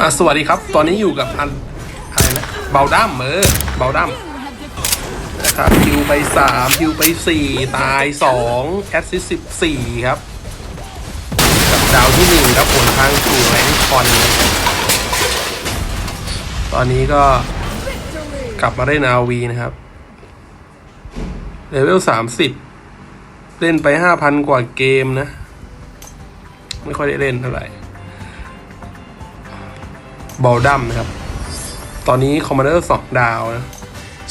อะสวัสดีครับ ตอนนี้อยู่กับอันอะไรนะเบลดัมเออเบลดัมนะครับคิวไปสามคิวไปสี่ตายสองแอสซิสสิบสี่ครับ กับดาวที่หนึ่งครับผลทางสู่แรงค์คอน ตอนนี้ก็กลับมาเล่นอาวีนะครับเลเวลสามสิบเล่นไปห้าพันกว่าเกมนะ ไม่ค่อยได้เล่นเท่าไหร่ บอลดัมนะครับ ตอนนี้คอมมานเดอร์สองดาวนะ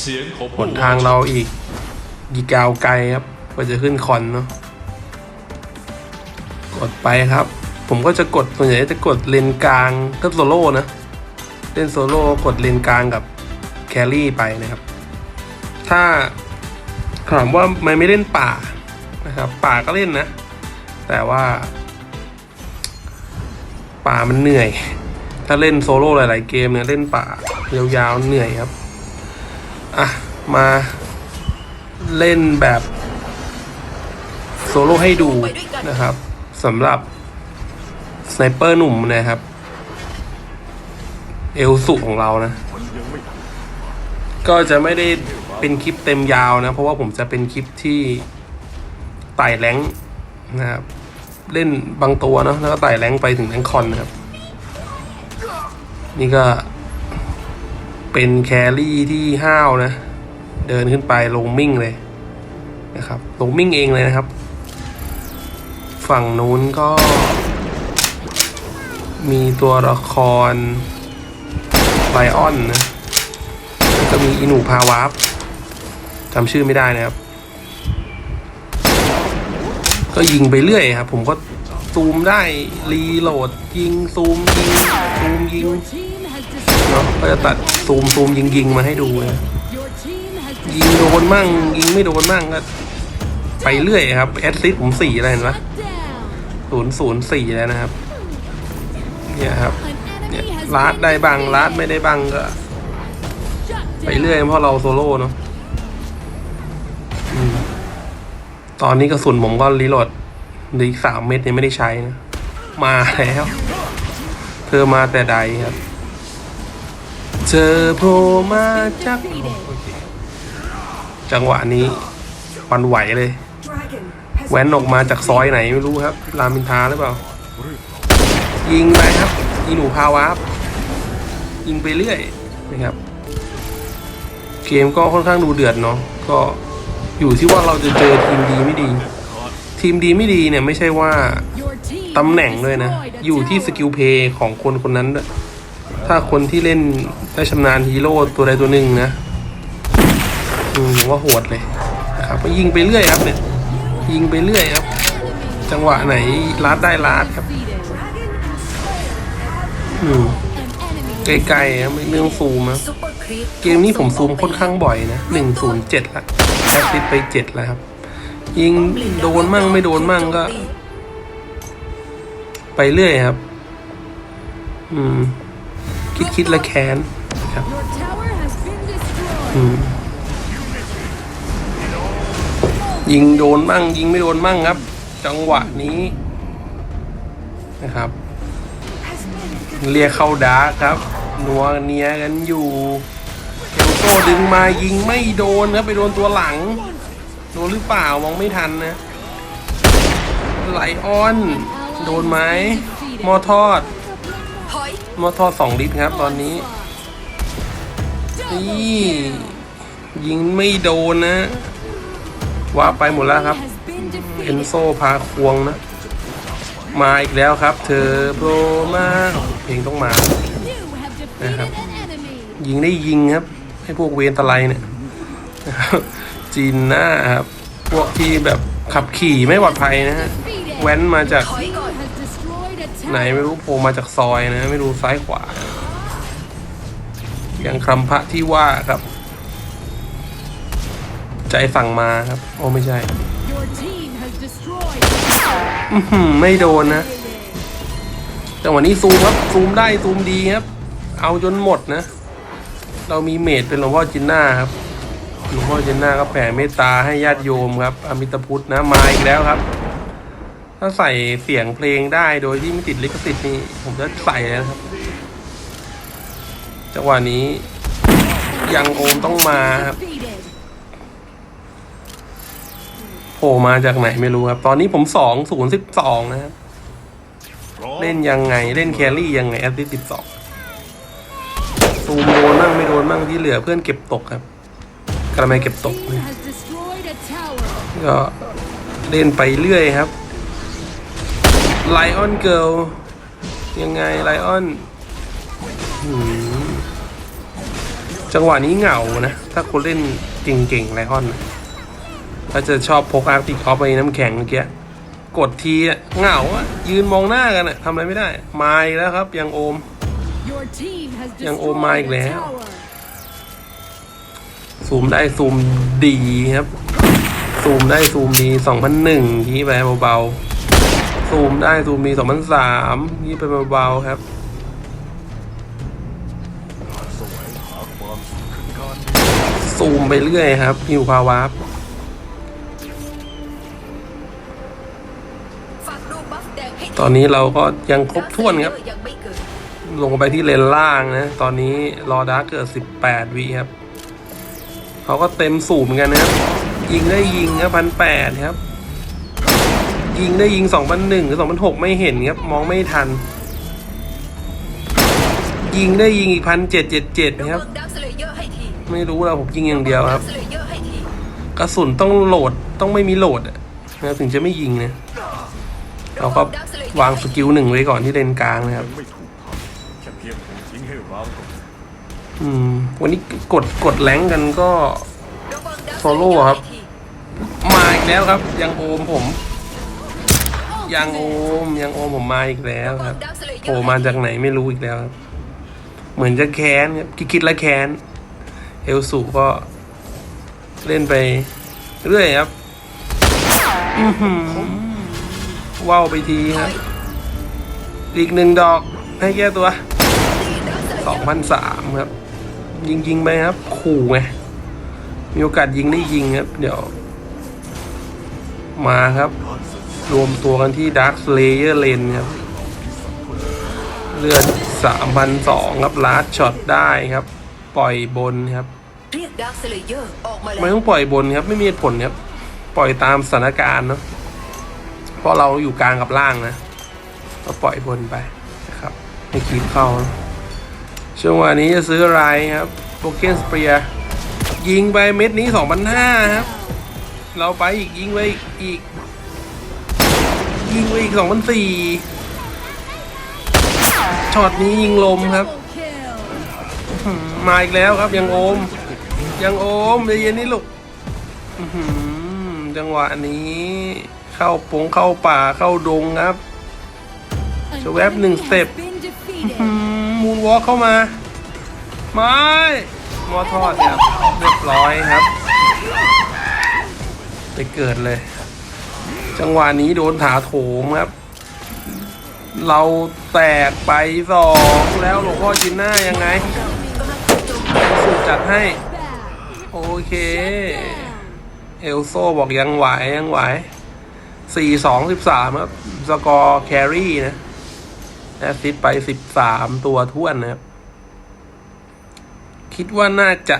เสียงของผลทางเราอีกยีกาวไกลครับกว่าจะขึ้นคอนเนาะกดไปครับ ผมก็จะกดส่วนใหญ่จะกดเลนกลางก็โซโล่นะเล่นโซโล่กดเลนกลางกับแครี่ไปนะครับ ถ้าถามว่าไม่ไม่เล่นป่านะครับ ป่าก็เล่นนะ แต่ว่า ป่ามันเหนื่อย ถ้าเล่นโซโล่หลาย ๆ เกมเนี่ยเล่นป่ายาวๆเหนื่อยครับ อะ มาเล่นแบบโซโล่ให้ดูนะครับสำหรับสไนเปอร์หนุ่มนะครับ เอลสุของเรานะ ก็จะไม่ได้เป็นคลิปเต็มยาวนะ เพราะว่าผมจะเป็นคลิปที่ไต่แรงนะครับ เล่นบางตัวเนาะแล้วก็ไต่แรงไปถึงแรงคอนนะครับ นี่ก็เป็นแครี่ที่ห้าวนะ เดินขึ้นไปลงมิ่งเลยนะครับลงมิ่งเองเลยนะครับ ฝั่งนู้นก็ มีตัวละครไลออนนะก็มีอินูพาวาร์ปจำชื่อไม่ได้นะครับ ก็ยิงไปเรื่อยครับ ผมก็ ซูมได้ รีโหลด ยิง ซูม ยิง ซูม ยิง เนาะก็จะตัดซูมซูมยิงยิงมาให้ดูนะยิงโดนมั่ง ยิงไม่โดนมั่งก็ไปเรื่อยครับ แอดซิสผมสี่อะไรเห็นปะศูนย์ศูนย์สี่แล้วนะครับ เนี่ยครับ เนี่ยลาดได้บังลาดไม่ได้บังก็ ไปเรื่อยเพราะเราโซโล่เนาะอืมตอนนี้กระสุนผมก็รีโหลดเหลืออีกสามเม็ดยังไม่ได้ใช้นะ มาแล้ว เธอมาแต่ใดครับเจอโผล่มาจากจังหวะนี้วันไหวเลยแหวนออกมาจากซอยไหนไม่รู้ครับ รามอินทาหรือเปล่า ยิงไปครับอีหนูพาวาร์ปยิงไปเรื่อยนะครับ เกมก็ค่อนข้างดูเดือดเนาะก็อยู่ที่ว่าเราจะเจอทีมดีไม่ดี ทีมดีไม่ดีเนี่ยไม่ใช่ว่าตำแหน่งด้วยนะ อยู่ที่สกิลเพย์ของคนคนนั้นด้วยถ้าคนที่เล่นได้ชำนาญฮีโร่ตัวใดตัวหนึ่งนะอืมผมว่าโหดเลยนะครับก็ยิงไปเรื่อยครับเนี่ยยิงไปเรื่อยครับ จังหวะไหนลัดได้ลัดครับอืมไกลๆครับไม่ไม่ต้องซูมนะเกมนี้ผมซูมค่อนข้างบ่อยนะหนึ่งศูนย์เจ็ดละแอสซิสไปเจ็ดแล้วครับ ยิงโดนมั่งไม่โดนมั่งก็ ไปเรื่อยครับ อืม คิดคิดและแค้นครับ อืม ยิงโดนมั่ง ยิงไม่โดนมั่งครับ จังหวะนี้นะครับ เรียกเข้าดาร์ครับ นัวเนียกันอยู่เอลโซดึงมายิงไม่โดนครับไปโดนตัวหลัง โดนหรือเปล่ามองไม่ทันนะไหลออน โดนไหมมอทอด มอทอดสองลิตรครับ ตอนนี้นี่ยิงไม่โดนนะว่าไปหมดแล้วครับ เอนโซพาควงนะ มาอีกแล้วครับ เธอโปรมาเพลงต้องมานะครับ ยิงได้ยิงครับ ให้พวกเวนตะไลเนี่ย จีนหน้าครับ พวกที่แบบขับขี่ไม่ปลอดภัยนะฮะ แว้นมาจาก ไหนไม่รู้โผล่มาจากซอยนะ ไม่รู้ซ้ายขวา อย่างคำพระที่ว่าครับ ใจสั่งมาครับ โอ้ไม่ใช่ไม่โดนนะจังหวะนี้ซูมครับ ซูมได้ซูมดีครับ เอาจนหมดนะ เรามีเมดเป็นหลวงพ่อจินน่าครับ หลวงพ่อเจินน่าก็แผ่เมตตาให้ญาติโยมครับ อมิตพุทธนะมาอีกแล้วครับ ถ้าใส่เสียงเพลงได้โดยที่ไม่ติดลิขสิทธิ์นี่ผมจะใส่แล้วครับจังหวะนี้ยังโอมต้องมาครับโผล่มาจากไหนไม่รู้ครับ ตอนนี้ผมสองศูนย์สิบสองนะครับ เล่นยังไงเล่นแครี่ยังไงแอสซิสสิบสองซูมโดนมั่งไม่โดนมั่งที่เหลือเพื่อนเก็บตกครับ กระไมเก็บตก Team has destroyed a tower. ก็เล่นไปเรื่อยครับไลออนเกิลยังไงไลออนจังหวะนี้เหงานะ ถ้าคนเล่นเก่งๆไลออนนะถ้าจะชอบพกอาร์ติคอปไปน้ำแข็งเมื่อกี้กดทีอะเหงาอะยืนมองหน้ากันอะทำอะไรไม่ได้ มาอีกแล้วครับ ยังโอม Your team has ยังโอม destroyed มาอีก a แล้ว tower. ซูมได้ซูมดีครับ ซูมได้ซูมดีสองพันหนึ่งที่ไปเบาๆ ซูมได้ซูมดีสองพันสามที่ไปเบาๆครับซูมไปเรื่อยครับฮิวพาวาร์ปฝากดูบัฟตอนนี้เราก็ยังครบถ้วนครับ ลงไปที่เลนล่างนะ ตอนนี้รอดาร์เกิด18วิครับ เขาก็เต็มสูบเหมือนกันนะครับ ยิงได้ยิงครับพันแปดครับ ยิงได้ยิงสองพันหนึ่งหรือสองพันหกไม่เห็นครับ มองไม่ทัน ยิงได้ยิงอีกพันเจ็ดเจ็ดเจ็ดระครับ ไม่รู้แล้วผมยิงอย่างเดียวครับ กระสุนต้องโหลดต้องไม่มีโหลดนะถึงจะไม่ยิงนะเราก็วางสกิลหนึ่งไว้ก่อนที่เลนกลางนะครับ อืม วันนี้กดกดแรงกันก็ระวังดักโซโล่ครับ มาอีกแล้วครับ ยังโอมผม ยังโอม ยังโอมผมมาอีกแล้วครับโผล่มาจากไหนไม่รู้อีกแล้วครับ เหมือนจะแค้นครับคิดแล้วแค้น เอลสูก็ เล่นไป เรื่อยครับว้าวไปทีครับ อีกหนึ่งดอกให้แก้ตัวสองพันสามครับ ยิงยิงไปครับ ขู่ไง มีโอกาสยิงได้ยิงครับ เดี๋ยว มาครับ รวมตัวกันที่ Dark Slayer Lane ครับ เลือดสามพันสองครับลาดช็อตได้ครับ ปล่อยบนครับเรียกดักสเลเยอร์ออกมาไม่ต้องปล่อยบนครับ ไม่มีเหตุผลครับ ปล่อยตามสถานการณ์เนาะเพราะเราอยู่กลางกับล่างนะ ก็ปล่อยบนไปนะครับ ให้คีบเข้านะ ช่วงวันนี้จะซื้ออะไรครับโปเกนสเปียยิงไปเม็ดนี้สองพันห้าครับ เราไปอีกยิงไปอีก ยิงไปอีกสองพันสี่ช็อตนี้ยิงลมครับ มาอีกแล้วครับยังโอม ยังโอมใจเย็นนี่ลูกจังหวะนี้เข้าปงเข้าป่าเข้าดงครับ An So we have enemy Ning has Step. been defeated. มูนว อล์กเข้ามา ไม่มอทอดครับเรียบร้อยครับ ไปเกิดเลย จังหวะนี้โดนถาโถมครับ เราแตกไปสองแล้วหลวงพ่อจินหน้ายังไงสุดจัดให้ โอเค เอลโซบอกยังไหวยังไหวสี่สองสิบสามครับ สกอร์แครี่นะ แอสซิดไปสิบสามตัวท้วนนะครับ คิดว่าน่าจะ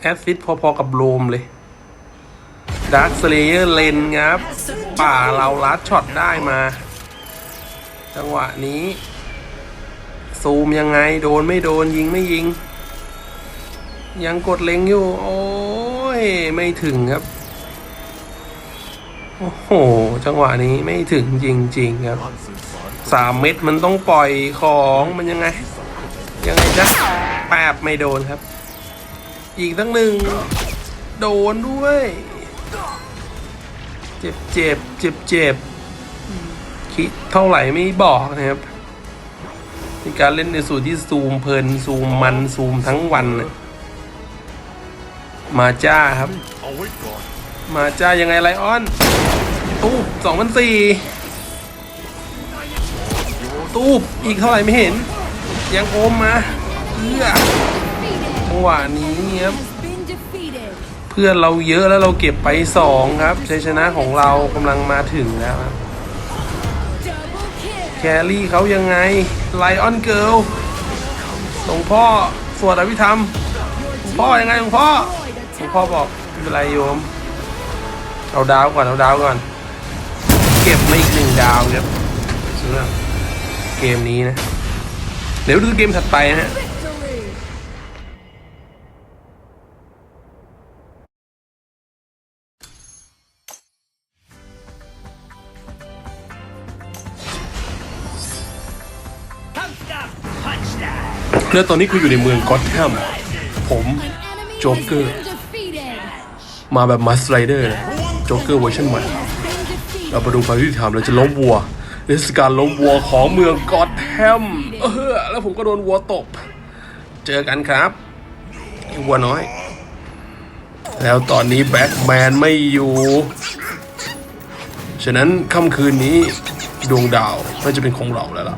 แอสซิดพอๆกับโรมเลยดาร์คสเลเยอร์เลนครับ ป่าเราลัดช็อตได้มา จังหวะนี้ ซูมยังไงโดนไม่โดนยิงไม่ยิง ยังกดเล็งอยู่ โอ้ย ไม่ถึงครับ โอ้โห จังหวะนี้ไม่ถึงจริง ๆ ครับ สามเม็ดมันต้องปล่อยของมันยังไง ยังไงจ๊ะแปบไม่โดนครับ อีกตั้งหนึ่ง โดนด้วย เจ็บเจ็บเจ็บเจ็บคิดเท่าไหร่ไม่บอกนะครับเป็นการเล่นในสูตรที่ซูมเพลินซูมมันซูมทั้งวันนะมาจ้าครับ มาจ้ายังไงไลออนตู้สองพันสี่ ตู้อีกเท่าไหร่ไม่เห็น ยังโอมมาเพื่อจังหวะนี้ครับ Has been defeated. เพื่อนเราเยอะแล้วเราเก็บไปสองครับชัยชนะของเรากำลังมาถึงแล้วครับแครี่เขายังไงไลออนเกิลหลวงพ่อสวดอภิธรรมหลวงพ่อยังไงหลวงพ่อหลวงพ่อบอกไม่เป็นไรโยม เอาดาวก่อนเอาดาวก่อน เก็บมาอีกหนึ่งดาวครับ เกมนี้นะ เดี๋ยวดูเกมถัดไปนะฮะแล้วตอนนี้กูอยู่ในเมืองกอตแฮมผม An enemy Joker. has been defeated. มาแบบมัสไรเดอร์โจ๊กเกอร์เวอร์ชันใหม่เรามาดูความยุติธรรมเราจะล้มวัว เทศกาลล้มวัวของเมืองกอตแฮมเออแล้วผมก็โดนวัวตบ เจอกันครับวัวน้อย แล้วตอนนี้แบ็คแมนไม่อยู่ ฉะนั้นค่ำคืนนี้ดวงดาวน่าจะเป็นของเราแล้วล่ะ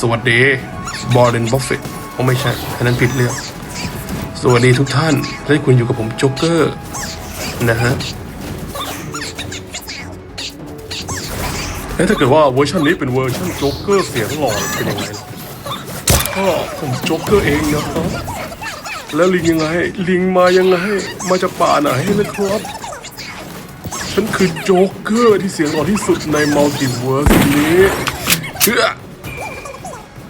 สวัสดีบอร์เรนบัฟเฟตเขาไม่ใช่อันนั้นผิดเรื่อง สวัสดีทุกท่านได้คุณอยู่กับผมโจ๊กเกอร์นะฮะ เอ๊ะถ้าเกิดว่าเวอร์ชันนี้เป็นเวอร์ชันโจ๊กเกอร์เสียงหล่อเป็นยังไงล่ะก็ผมโจ๊กเกอร์เองนะครับแล้วลิงยังไง ลิงมายังไง มาจากป่าไหนนะครับ ฉันคือโจ๊กเกอร์ที่เสียงหล่อที่สุดในมัลติเวิร์สนี้เชื่อ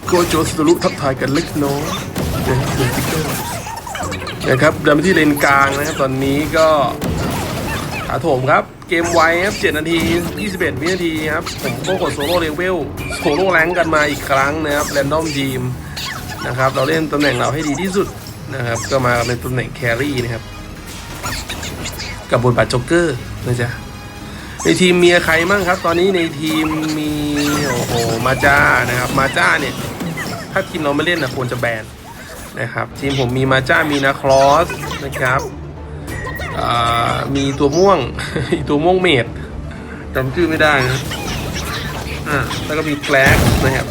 โกโจสตรุทักทายกันเล็กน้อยนะครับเดนติเกอร์นะครับเดินไปที่เลนกลางนะครับตอนนี้ก็ ถาโถมครับ เกมไวครับ 7 นาที 21 วินาทีครับ ผมก็กดโซโล่เลเวล โซโล่แรงกันมาอีกครั้งนะครับแรนดอมทีมนะครับ เราเล่นตำแหน่งเราให้ดีที่สุดนะครับ ก็มาในตำแหน่งแครี่นะครับ กับบทบาทโจ๊กเกอร์นะจ๊ะ ในทีมมีใครบ้างครับ ตอนนี้ในทีมมีโอ้โหมาจ้านะครับ มาจ้าเนี่ย ถ้าทีมเราไม่เล่นนะควรจะแบนนะครับ ทีมผมมีมาจ้ามีนาคลอสนะครับ มีตัวม่วงอีกตัวม่วงเมดจำชื่อไม่ได้นะอ่าแล้วก็มีแกลกนะครับ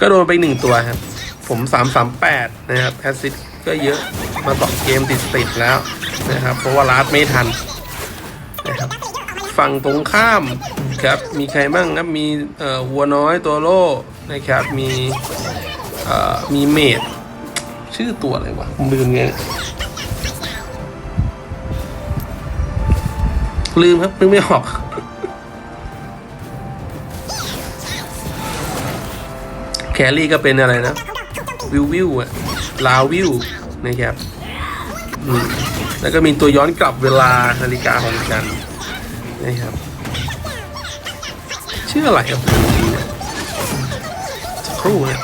ก็โดนไปหนึ่งตัวครับ ผมสามสามแปดนะครับแอซิดก็เยอะมาสอเกมติดติดแล้วนะครับ เพราะว่าลาดไม่ทันนะครับฝั่งตรงข้ามครับมีใครบ้างครับมีเอ่อวัวน้อยตัวโลนะครับมีเอ่อมีเมดชื่อตัวอะไรวะมลืมไง ลืมครับนึกไม่ออก แครี่ก็เป็นอะไรนะ วิววิวอะลาวิวนะครับแล้วก็มีตัวย้อนกลับเวลานาฬิกาของกันนะครับชื่ออะไรครับเนี่ยสักครู่นะ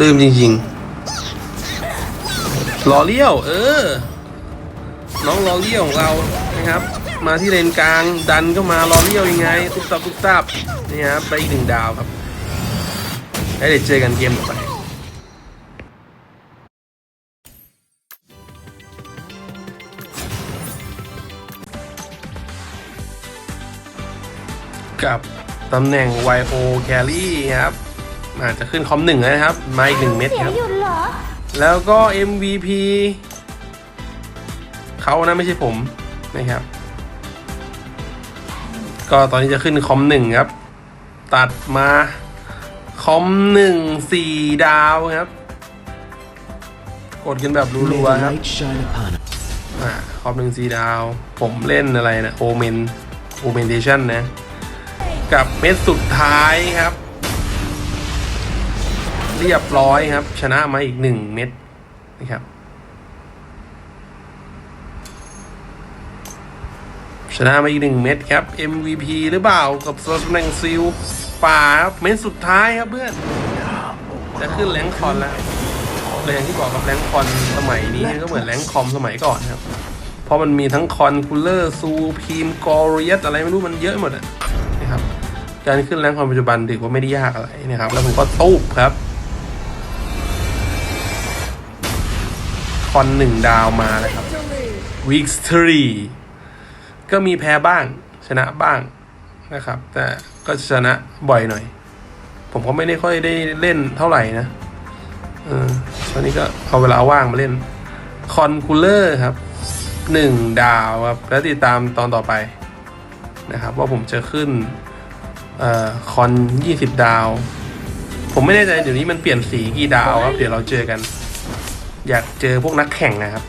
ลืมจริงๆลอเลี้ยว เออ น้องลอเลี้ยวของเรานะครับ มาที่เลนกลางดันก็มารอเลี้ยวยังไงตุ๊บตับตุ๊บตับนี่ครับไปอีกหนึ่งดาวครับแล้วเดี๋ยวเจอกันเกมต่อไปกับตำแหน่ง YO Carry ครับ อาจจะขึ้นคอมหนึ่งนะครับ มาอีกหนึ่งเม็ดครับ แล้วก็ MVP เขานะไม่ใช่ผมนะครับ ก็ตอนนี้จะขึ้นคอมหนึ่งครับ ตัดมาคอมหนึ่งสี่ดาวครับ กดกันแบบรัวๆครับอ่าคอมหนึ่งสี่ดาว ผมเล่นอะไรนะโอเมนโอเมนเทชันนะ กับเม็ดสุดท้ายครับ เรียบร้อยครับ ชนะมาอีกหนึ่งเม็ดนะครับ ชนะมาอีกหนึ่งเม็ดครับ MVP หรือเปล่ากับตำแหน่งซิลป่าครับเม็ดสุดท้ายครับเพื่อนจะขึ้นแรงคอนแล้วเลยอย่างที่บอกกับแรงคอนสมัยนี้ก็เหมือนแรงคอมสมัยก่อนครับ เพราะมันมีทั้งคอนคูลเลอร์ซูพีมกอริยสอะไรไม่รู้มันเยอะหมดอะนะครับการขึ้นแรงคอนปัจจุบันถือว่าไม่ได้ยากอะไรนะครับ แล้วผมก็ตูบครับคอนหนึ่งดาวมาแล้วครับ Victory. วิกตรี ก็มีแพ้บ้างชนะบ้างนะครับ แต่ก็ชนะบ่อยหน่อย ผมก็ไม่ได้ค่อยได้เล่นเท่าไหร่นะเออตอนนี้ก็เอาเวลาว่างมาเล่นคอนคูลเลอร์ครับหนึ่งดาวครับแล้วติดตามตอนต่อไปนะครับ ว่าผมจะขึ้นเอ่อคอนยี่สิบดาว ผมไม่แน่ใจเดี๋ยวนี้มันเปลี่ยนสีกี่ดาวครับ เดี๋ยวเราเจอกัน อยากเจอพวกนักแข่งนะครับ